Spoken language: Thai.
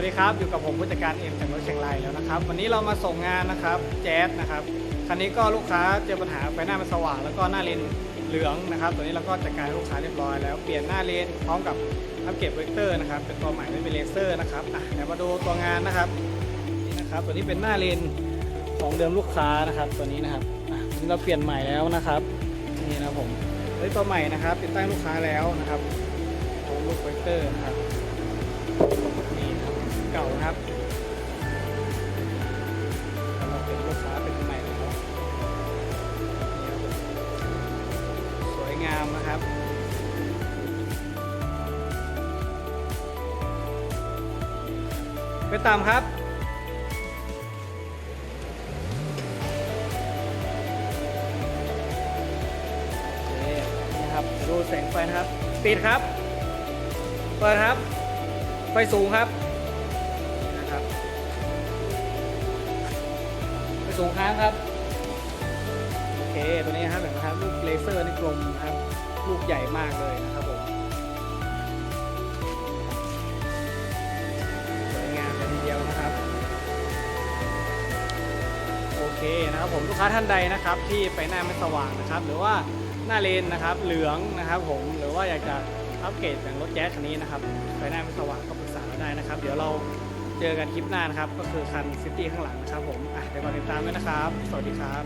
วัสดีครับอยู่กับผมผู้จัดการเอ็มจากรถเชียงรายแล้วนะครับ วันนี้เรามาส่งงานนะครับแจ๊สนะครับคันนี้ก็ลูกค้าเจอปัญหาไฟหน้ามันสว่างแล้วก็หน้าเลนเหลืองนะครับตัวนี้เราก็จัดการลูกค้าเรียบร้อยแล้วเปลี่ยนหน้าเลนพร้อมกับอัปเกรดเวกเตอร์นะครับเป็นตัวใหม่ไม่เป็นเลเซอร์นะครับอะเดี๋ยวมาดูตัวงานนะครับนี่นะครับตัวนี้เป็นหน้าเลนของเดิมลูกค้านะครับตัวนี้นะครับอะวันนี้เราเปลี่ยนใหม่แล้วนะครับนี่นะผมตัวนี้ตัวใหม่นะครับ ติดตั้งลูกค้าแล้วนะครับตัวลูกเวกเตอร์นะครับ ครับเราเป็นลูกค้าเป็นใหม่แล้วนี่ครับสวยงามนะครับไปตามครับโอเคนี่ครับ ดูแสงไฟนะครับ ปิดครับ เปิดครับ ไฟสูงครับ สูงค้างครับ โอเค ตัวนี้นะครับเห็นไหมครับลูกเลเซอร์นี่กลมนะครับ ลูกใหญ่มากเลยนะครับผมสวยงามเลยทีเดียวนะครับ โอเคนะครับผมลูกค้าท่านใดนะครับ ที่ไฟหน้าไม่สว่างนะครับ หรือว่าหน้าเลนนะครับ เหลืองนะครับผมหรือว่าอยากจะอัปเกรดอย่างรถแจ๊สคันนี้นะครับไฟหน้าไม่สว่างก็ปรึกษาเราได้นะครับ เดี๋ยวเรา เจอกันคลิปหน้านะครับ ก็คือคันซิตี้ข้างหลังนะครับผมอะเดี๋ยวมาติดตามด้วยนะครับ สวัสดีครับ